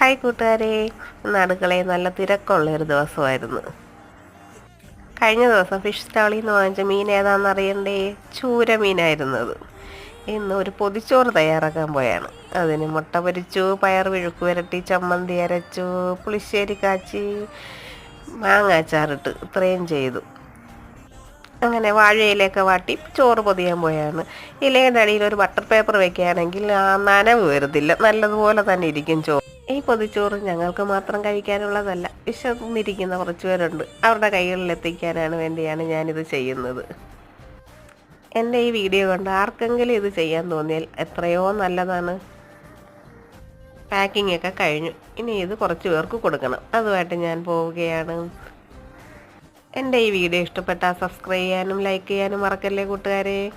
Hi കൂട്ടുകാരെ. ഇന്ന് അടുക്കളയിൽ നല്ല തിരക്കുള്ള ഒരു ദിവസമായിരുന്നു. കഴിഞ്ഞ ദിവസം ഫിഷ് സ്റ്റാളിൽ നിന്ന് വാങ്ങിച്ച മീൻ ഏതാണെന്ന് അറിയണ്ടേ? ചൂര മീനായിരുന്നത് ഇന്ന് ഒരു പൊതിച്ചോറ് തയ്യാറാക്കാൻ പോയാണ്. അതിന് മുട്ട പൊരിച്ചു പയർ വിഴുക്ക് വരട്ടി ചമ്മന്തി അരച്ചു പുളിശ്ശേരി കാച്ചി മാങ്ങ അച്ചാറിട്ട് ഇത്രയും ചെയ്തു. അങ്ങനെ വാഴയിലൊക്കെ വാട്ടി ചോറ് പൊതിയാൻ പോയാണ്. ഇലയുടെ അടിയിൽ ഒരു ബട്ടർ പേപ്പർ വെക്കുകയാണെങ്കിൽ നനവ് വരുന്നില്ല നല്ലതുപോലെ തന്നെ ഇരിക്കും ചോറ്. ഈ പൊതിച്ചോറ് ഞങ്ങൾക്ക് മാത്രം കഴിക്കാനുള്ളതല്ല. വിശന്നിരിക്കുന്ന കുറച്ച് പേരുണ്ട്. അവരുടെ കൈകളിൽ എത്തിക്കാനാണ് വേണ്ടിയാണ് ഞാനിത് ചെയ്യുന്നത്. എന്റെ ഈ വീഡിയോ കണ്ട് ആർക്കെങ്കിലും ഇത് ചെയ്യാൻ തോന്നിയാൽ എത്രയോ നല്ലതാണ്. പാക്കിംഗ് ഒക്കെ കഴിഞ്ഞു. ഇനി ഇത് കുറച്ച് പേർക്ക് കൊടുക്കണം. അതുമായിട്ട് ഞാൻ പോവുകയാണ്. എന്റെ ഈ വീഡിയോ ഇഷ്ടപ്പെട്ടാൽ സബ്സ്ക്രൈബ് ചെയ്യാനും ലൈക്ക് ചെയ്യാനും മറക്കല്ലേ കൂട്ടുകാരെ?